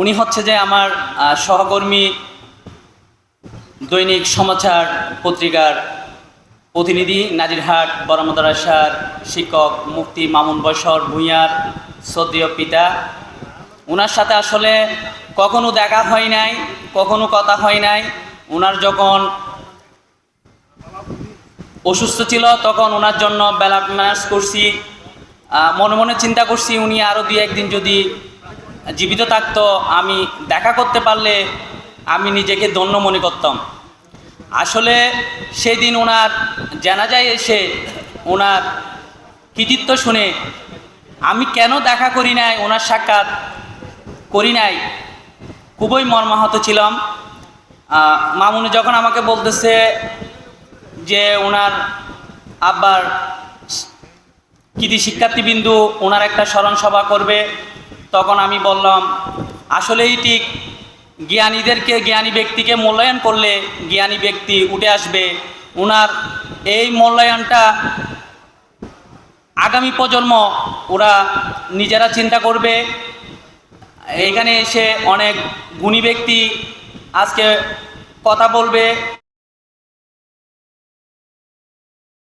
উনি হচ্ছে যে আমার সহকর্মী, দৈনিক সমাচার পত্রিকার প্রতিনিধি নাজিরহাট বড় মাদ্রাসার শিক্ষক মুক্তি মামুন বসর ভূঁইয়ার সদ্যীয় পিতা। ওনার সাথে আসলে কখনো দেখা হয় নাই, কখনো কথা হয় নাই। ওনার যখন অসুস্থ ছিল, তখন ওনার জন্য ব্যালট ম্যানেজ করছি। মনে মনে চিন্তা করছি উনি আরও দুই একদিন যদি জীবিত থাকতো, আমি দেখা করতে পারলে আমি নিজেকে ধন্য মনে করতাম। আসলে সেই দিন ওনার জানাজায় এসে ওনার কৃতিত্ব শুনে আমি কেন দেখা করি নাই, ওনার সাক্ষাৎ করি নাই, খুবই মর্মাহত ছিলাম। মামুনি যখন আমাকে বলতেছে যে ওনার আব্বার কৃতি শিক্ষার্থীবিন্দু, ওনার একটা স্মরণ সভা করবে। তখন আমি বললাম, আসলেই ঠিক, জ্ঞানীদেরকে, জ্ঞানী ব্যক্তিকে মূল্যায়ন করলে জ্ঞানী ব্যক্তি উঠে আসবে। ওনার এই মূল্যায়নটা আগামী প্রজন্ম, ওরা নিজেরা চিন্তা করবে। এখানে এসে অনেক গুণী ব্যক্তি আজকে কথা বলবে।